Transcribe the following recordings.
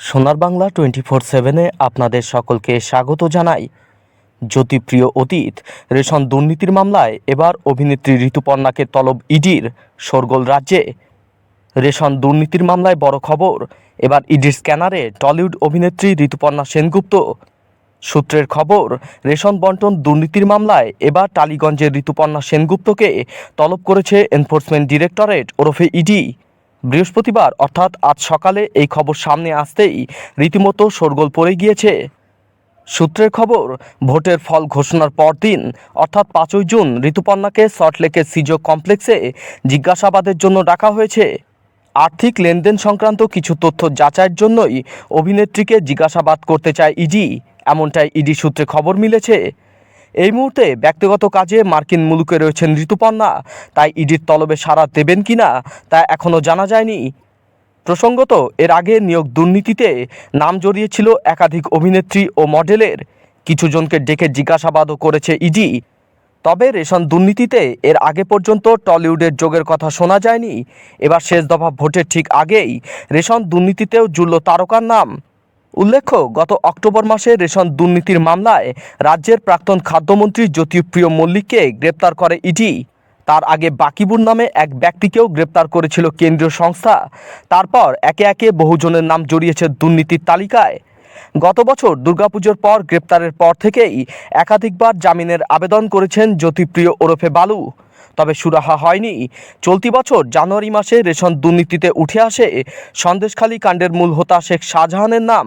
সোনার Bangla twenty four সেভেনে আপনাদের সকলকে স্বাগত জানাই। জ্যোতিপ্রিয় অতীত, রেশন দুর্নীতির মামলায় এবার অভিনেত্রী ঋতুপর্ণাকে তলব ইডির শোরগোল রাজ্যে। রেশন দুর্নীতির মামলায় বড় খবর, এবার ইডির স্ক্যানারে টলিউড অভিনেত্রী ঋতুপর্ণা সেনগুপ্ত। সূত্রের খবর, রেশন বন্টন দুর্নীতির মামলায় এবার টালিগঞ্জের ঋতুপর্ণা সেনগুপ্তকে তলব করেছে এনফোর্সমেন্ট ডিরেক্টরেট ওরফে ইডি। বৃহস্পতিবার, অর্থাৎ আজ সকালে এই খবর সামনে আসতেই রীতিমতো শোরগোল পড়ে গিয়েছে। সূত্রের খবর, ভোটের ফল ঘোষণার পরদিন, অর্থাৎ পাঁচই জুন, ঋতুপর্ণাকে সল্টলেকের সিজো কমপ্লেক্সে জিজ্ঞাসাবাদের জন্য ডাকা হয়েছে। আর্থিক লেনদেন সংক্রান্ত কিছু তথ্য যাচাইয়ের জন্যই অভিনেত্রীকে জিজ্ঞাসাবাদ করতে চায় ইডি, এমনটাই ইডি সূত্রে খবর মিলেছে। এই মুহূর্তে ব্যক্তিগত কাজে মার্কিন মুলুকে রয়েছেন ঋতুপর্ণা। তাই ইডির তলবে সাড়া দেবেন কি না তা এখনও জানা যায়নি। প্রসঙ্গত, এর আগে নিয়োগ দুর্নীতিতে নাম জড়িয়েছিল একাধিক অভিনেত্রী ও মডেলের। কিছু জনকে ডেকে জিজ্ঞাসাবাদও করেছে ইডি। তবে রেশন দুর্নীতিতে এর আগে পর্যন্ত টলিউডের যোগের কথা শোনা যায়নি। এবার শেষ দফা ভোটের ঠিক আগেই রেশন দুর্নীতিতেও জুড়ল তারকার নাম। উল্লেখ্য, গত অক্টোবর মাসে রেশন দুর্নীতির মামলায় রাজ্যের প্রাক্তন খাদ্যমন্ত্রী জ্যোতিপ্রিয় মল্লিককে গ্রেপ্তার করে ইডি। তার আগে বাকিবুর নামে এক ব্যক্তিকেও গ্রেপ্তার করেছিল কেন্দ্রীয় সংস্থা। তারপর একে একে বহুজনের নাম জড়িয়েছে দুর্নীতির তালিকায়। গত বছর দুর্গাপুজোর পর গ্রেপ্তারের পর থেকেই একাধিকবার জামিনের আবেদন করেছেন জ্যোতিপ্রিয় ওরফে বালু। তবে সুরাহা হয়নি। চলতি বছর জানুয়ারি মাসে রেশন দুর্নীতিতে উঠে আসে সন্দেশখালী কাণ্ডের মূল হোতা শেখ শাহজাহানের নাম।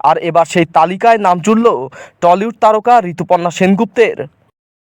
আর এবার সেই তালিকায় নাম জুড়ল টলিউড তারকা ঋতুপর্ণা সেনগুপ্তের।